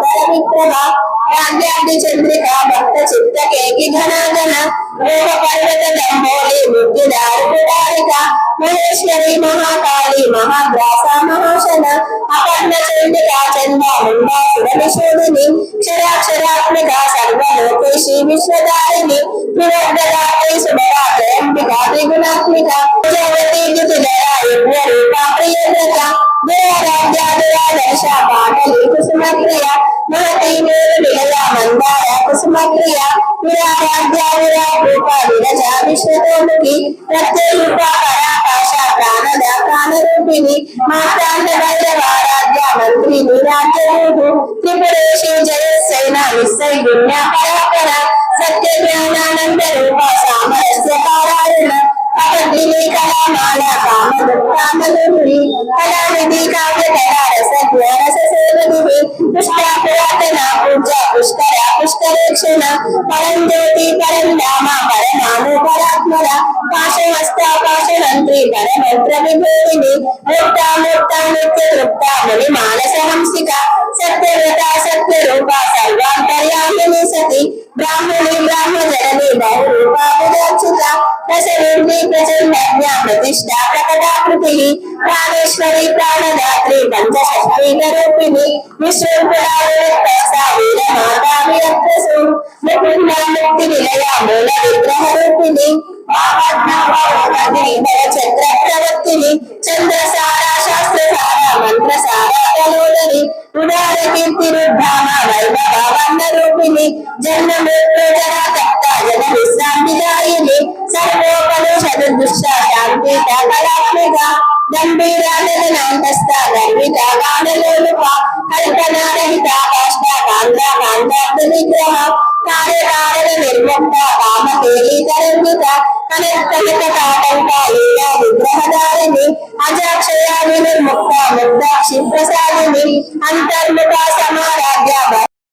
अभय विप्रभा राज्याब्धि भक्त चित्त के घना घना मूढपर्वतब्रह्मोरे मुक्तिदारुदारिका महेश्वरी महाकाली महाग्रासा महाशना अपर्णचण्डिका चन्दा मुण्डा सुरनिशोधिनी क्षराक्षरात्मिका सर्वलोकेशी विश्वदायिनी त्रिवर्गदा सुभगा त्रयम्बिका त्रिगुणात्मिका जगती द्युतिजया यज्ञरूपा प्रियव्रता देवराज्या दुरादर्शा पाटली कुसुमप्रिया महती मेरु विलया मन्द నిలయ మందార రూప విరజ విశ్వతోముఖి ప్రత్యేరూప పరాకాశ ప్రాణద ప్రాణరూపిణి మాతాండ భైరవారాధ్య మంత్రి నిరాజ్యరూపు త్రిపురేషి నిస్సై గుణ్య పరాపర సత్య జ్ఞానానంద రూప कामलोभि कलानिधि काव्य कला रस ज्ञान ससेवधि पुष्टा पुरातना परम ज्योति परम धामा परमाणु परात्मना पाशमस्ता పాశవస్త పాశమంత్రి పరమంత్ర విభూతిని ముక్త ముక్త నిత్య తృప్త ముని మానస హంసిక సత్యవ్రత సత్య రూప సర్వాంతర్యామిని సతి బ్రాహ్మణి బ్రాహ్మజనని బహురూపాభిదర్శిత రసవింది ప్రచండజ్ఞ ప్రతిష్ట ప్రకటాకృతి ప్రాణేశ్వరి ప్రాణదాత్రి పంచశక్తి రూపిణి విశ్వపురాణ మాతా విరక్తసు ముకుంద ముక్తి నిలయ మూల విగ్రహ రూపిణి Mama, now all I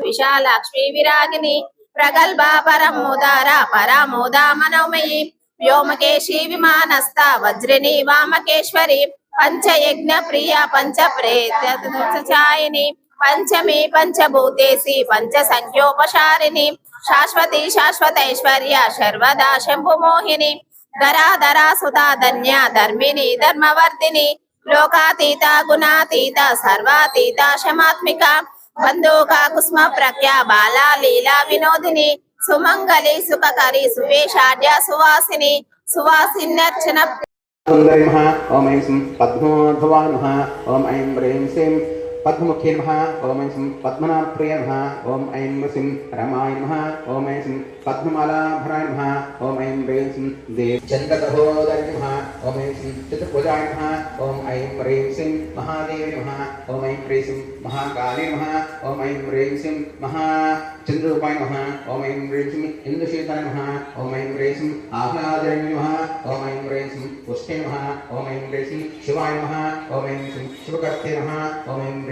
Visalakshmi విరాగిని ప్రగల్భ పరమోదార పరమోదా మనోమయి వ్యోమకేశి విమానస్థ వజ్రిని వామకేశ్వరి. పంచయజ్ఞ ప్రియ పంచ ప్రేతాయిని పంచమి పంచభూతేసి పంచ సంఖ్యోపశారిణి. శాశ్వతి శాశ్వతైశ్వర్య శర్వదా శంభుమోహిని. మోహిని ధరాధర సుతా ధన్య ధర్మిణి ధర్మవర్ధిని. లోకాతీత గుణాతీత సర్వాతీత శమాత్మిక బంధుక కుస్మ ప్రఖ్య బాలా లీలా వినోదిని సుమంగళి సుఖకరి సువేషాడ్య సువాసిని సువాసిన్యర్చన ఓం ఐం పద్మోధవా ఓం ఐం హ్రీం శ్రీం पद्ममुख्ये नमः ओम ऐं सिं पद्मनाभप्रिय नमः ओम ऐं सिं रमाय नमः ओम ऐं सिं पद्ममालाभराय नमः ओम ऐं ह्रीं सिं देव चन्द्रकहोदरि नमः ओम ऐं सिं चतुर्भुजाय नमः ओम ऐं ह्रीं सिं महादेव नमः ओम ऐं ह्रीं सिं महाकाली नमः ओम ऐं ह्रीं सिं महा चन्द्ररूपाय नमः ओम ऐं ह्रीं सिं इन्दुशीतन नमः ओम ऐं ह्रीं सिं आह्लादरि नमः ओम ऐं ह्रीं सिं पुष्टे नमः ओम ऐं ह्रीं सिं शिवाय नमः ओम ऐं सिं शिवकर्ते नमः ओम ऐं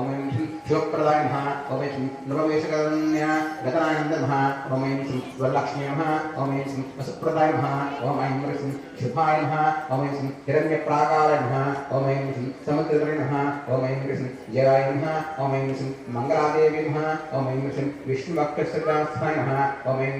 ओमैं श्री शिवप्रदाय नमः ओमैं श्री नवमेशकरण्य गतनानन्द वसुप्रदाय ओम ऐं श्री शुभाय नमः ओमैं श्री हिरण्यप्राकाराय नमः ओमैं श्री समुद्रधरे नमः ओमैं श्री जयाय नमः ओमैं श्री मङ्गलादेवी नमः ओमैं श्री विष्णुवक्रसुरास्थाय नमः ओमैं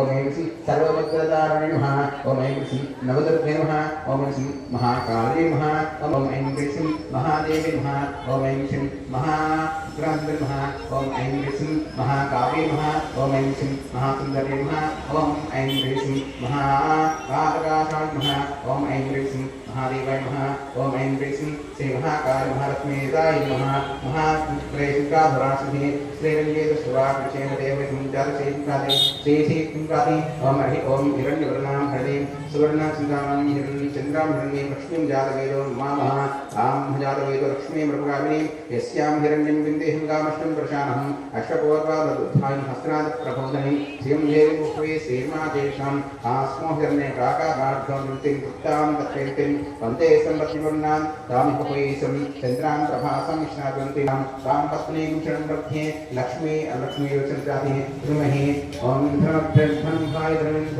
ओम ऐं श्री सर्वभद्रतारणे नमः ओम ऐं श्री नवदुर्गे नमः ओम श्री महाकाले नमः ओम ऐं श्री महादेवे नमः ओम ऐं श्री महाग्रान्धे नमः ओम ऐं श्री महाकाव्ये नमः ओम ऐं श्री महासुन्दरे नमः ओम ऐं श्री महाकालकाशाय नमः ओम ऐं श्री महादेवाय नमः ओम ऐं ह्रीं सिं श्रीमहाकाल महारत्नेताय नमः महाप्रेषिकाधुरासिंहे श्रीरङ्गेतसुराक्षेमदेवसञ्चारसेविकादे श्रीशीतिङ्कादे ओम हरि ओम हिरण्यवर्णां हृदे सुवर्णसिंहां हिरण्यचन्द्रां हिरण्ये लक्ष्मी जातवेदो नमामः, आं जातवेदो लक्ष्मीं मृगकामिनीं यस्यां हिरण्यं बिन्देहं कामष्टं प्रशानहम् अष्टपूर्वादुद्धायं हस्नादप्रबोधनीं श्रियं देवी पुष्पे श्रीर्मा तेषाम् आस्मो हिरण्ये प्राकागार्धं नृत्यं कृत्तां तत्प्रेत्यं सन्देशं प्रतिगुणां तां उपवेशं प्रभासं विष्णादन्तिनां तां पत्नीं क्षणं लक्ष्मी, अलक्ष्मी वचन जाति, धृमहि। ॐ धनभ्यं धनं भाय धनं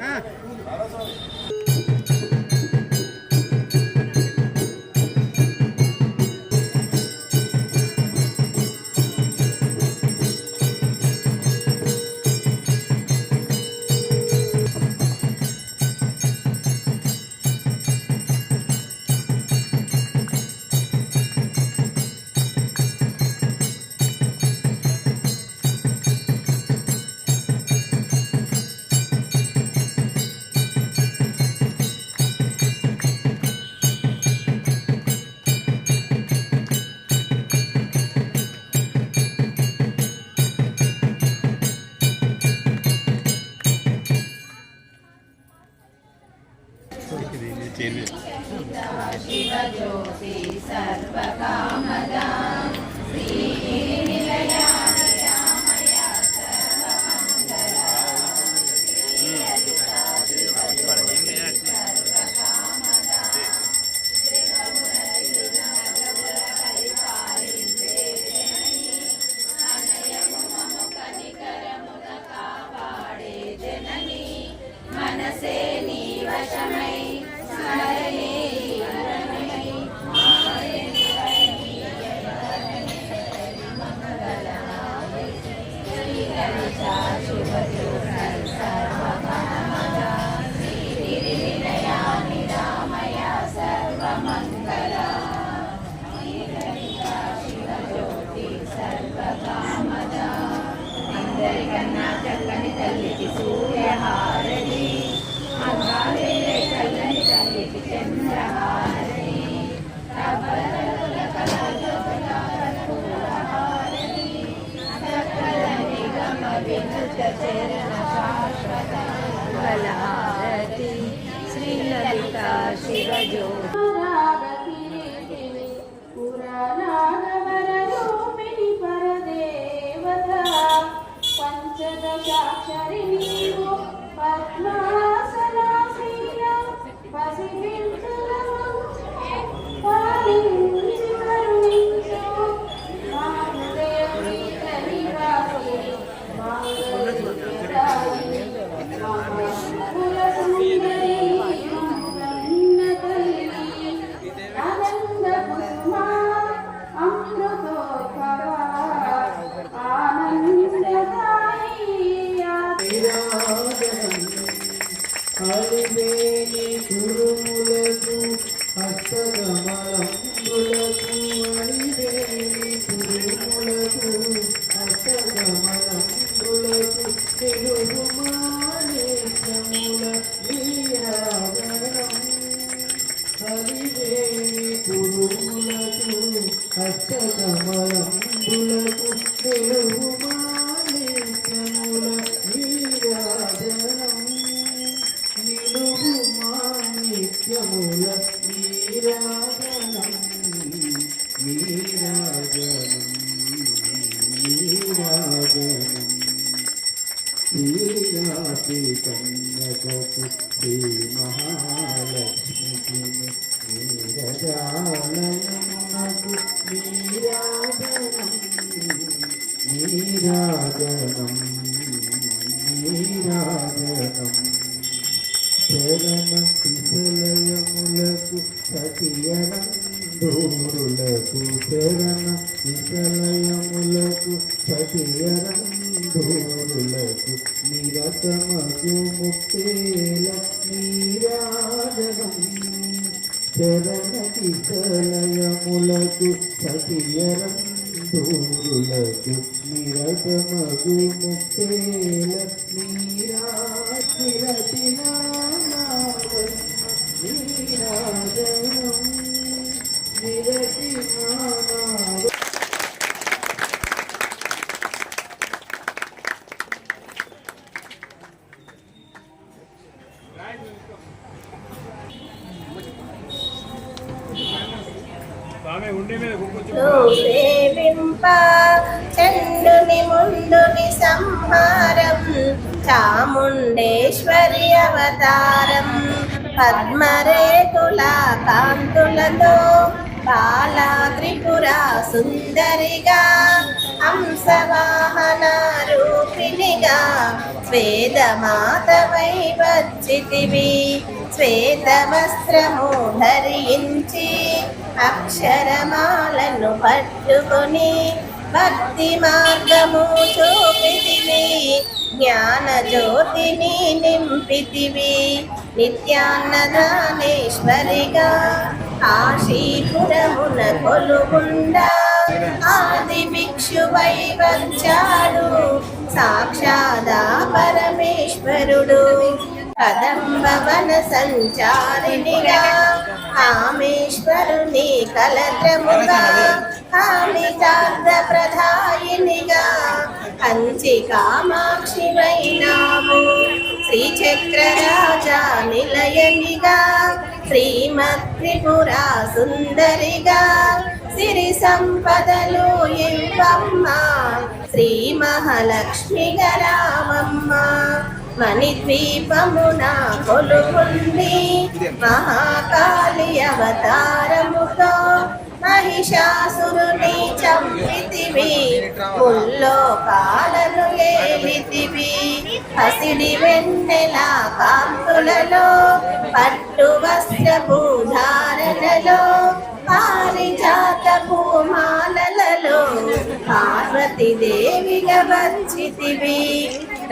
হ্যাঁ Shasharini. కలివేలి కురుములకు హస్తకమలంబులకు നിത്യമുല നീരാജനം നീരാജനം നീരാജനം ശ്രീരാതി കന്യകപുത്രി മഹാലക്ഷ്മിക്ക് നീരജാലയമുനകു നീരാജനം നീരാജനം നീരാജനം. నీరాజనం చరణ విశలయములకు సతియరంధూరులకు చరణ విశలయములకు సతియరంధూరులకు నిరతమగు ముక్తేల నీరాజనం. చరణ విశలయములకు సతియరంధూరులకు నిరతమగు ముక్తేల నీరాజనం సేవింప చండుని ముందుని సంహారం చాముండేశ్వరి అవతారం. పద్మరేకుల కాంతులతో బాలా త్రిపుర సుందరిగా హంసవాహన రూపిణిగా స్వేదమాతవై వచ్చితివి. శ్వేతవస్త్రము ధరించి అక్షరమాలను పట్టుకొని భక్తి మార్గము చూపితివి జ్ఞాన జ్యోతిని నింపితివి. నిత్యాన్నదానేశ్వరిగా ఆశీపురమున కొలుగుండా ఆది భిక్షువై వచ్చాడు సాక్షాదా పరమేశ్వరుడు. కదంబవన సంచారిణిగా కామేశ్వరుని కలత్రముగా కామితార్థ ప్రధాయినిగా కంచి కామాక్షి వైనాము శ్రీచక్రరాజా నిలయనిగా శ్రీమత్ త్రిపురా సుందరిగా సిరి సంపదలు ఇవ్వమ్మ శ్రీ మహాలక్ష్మి గరామమ్మ మణిద్వీపమున కొలువుంది మహాకాళి అవతారముతో మహిషాసురుని చంపితివి. ముల్లో కాలను ఏలితివి. హసిడి వెన్నెల కాంతులలో పట్టు వస్త్రపు ధారణలో పారిజాత భూమాల పార్వతి దేవిగా వచ్చితివి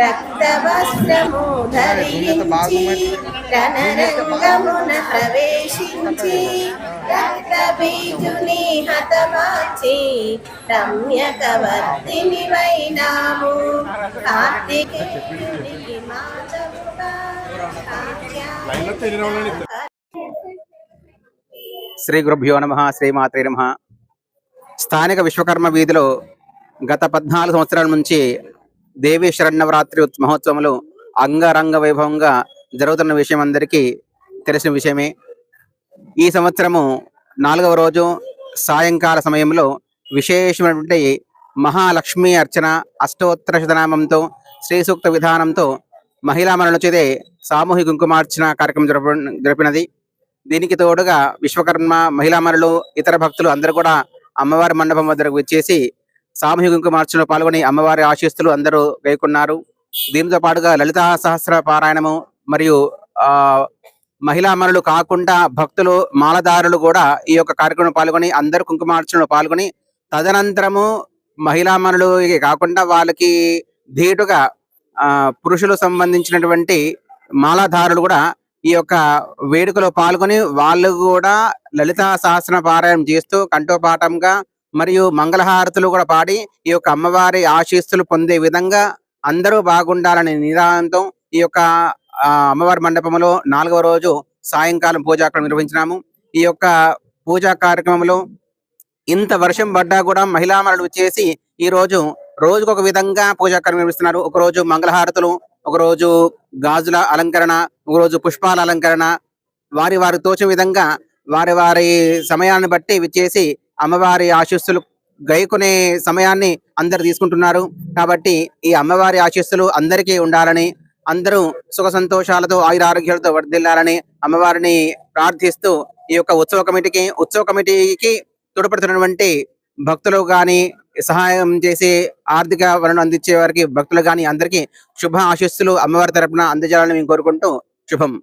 రక్త వస్త్రము ధరించి రణరంగమున ప్రవేశించి రక్త బీజుని హతమార్చి రమ్యకవర్తిని వైనాము కార్తికేయునికి కాత్యాయని శ్రీ గురుభ్యో నమ శ్రీమాత్రే నమ. స్థానిక విశ్వకర్మ వీధిలో గత పద్నాలుగు సంవత్సరాల నుంచి దేవీ శరణవరాత్రి ఉత్- మహోత్సవములు అంగరంగ వైభవంగా జరుగుతున్న విషయం అందరికీ తెలిసిన విషయమే. ఈ సంవత్సరము నాలుగవ రోజు సాయంకాల సమయంలో విశేషమైనటువంటి మహాలక్ష్మి అర్చన అష్టోత్తర శతనామంతో శ్రీ సూక్త విధానంతో మహిళా మనుల చేతే సామూహిక కుంకుమార్చన కార్యక్రమం జరప జరిపినది. దీనికి తోడుగా విశ్వకర్మ మహిళా మనులు ఇతర భక్తులు అందరూ కూడా అమ్మవారి మండపం వద్దకు వచ్చేసి సామూహిక కుంకుమార్చనలో పాల్గొని అమ్మవారి ఆశీస్సులు అందరూ గైకున్నారు. దీనితో పాటుగా లలితా సహస్ర పారాయణము మరియు ఆ మహిళా కాకుండా భక్తులు మాలదారులు కూడా ఈ యొక్క కార్యక్రమంలో పాల్గొని అందరు కుంకుమార్చనలో పాల్గొని తదనంతరము మహిళామణులు కాకుండా వాళ్ళకి ధీటుగా ఆ పురుషులు సంబంధించినటువంటి మాలాధారులు కూడా ఈ యొక్క వేడుకలో పాల్గొని వాళ్ళు కూడా లలిత సహస్ర పారాయణం చేస్తూ కంఠోపాఠంగా మరియు మంగళహారతులు కూడా పాడి ఈ యొక్క అమ్మవారి ఆశీస్సులు పొందే విధంగా అందరూ బాగుండాలనే నిదానంతో ఈ యొక్క అమ్మవారి మండపంలో నాలుగవ రోజు సాయంకాలం పూజా నిర్వహించినాము. ఈ యొక్క పూజా కార్యక్రమంలో ఇంత వర్షం పడ్డా కూడా మహిళా మనులు చేసి ఈ రోజుకు ఒక విధంగా పూజా కార్యక్రమం నిర్వహిస్తున్నారు. ఒక రోజు మంగళహారతులు ఒక రోజు గాజుల అలంకరణ ఒక రోజు పుష్పాల అలంకరణ. వారి వారి తోచిన విధంగా వారి వారి సమయాన్ని బట్టి చేసి అమ్మవారి ఆశీస్సులు గైకునే సమయాన్ని అందరు తీసుకుంటున్నారు. కాబట్టి ఈ అమ్మవారి ఆశీస్సులు అందరికీ ఉండాలని అందరూ సుఖ సంతోషాలతో ఆయుర ఆరోగ్యాలతో వర్ధిల్లాలని అమ్మవారిని ప్రార్థిస్తూ ఈ యొక్క ఉత్సవ కమిటీకి ఉత్సవ కమిటీకి తోడ్పడుతున్నటువంటి భక్తులు కానీ సహాయం చేసి ఆర్థిక వనరులు అందించే వారికి భక్తులు కానీ అందరికీ శుభ ఆశస్సులు అమ్మవారి తరపున అందజేయాలని మేము కోరుకుంటూ శుభం.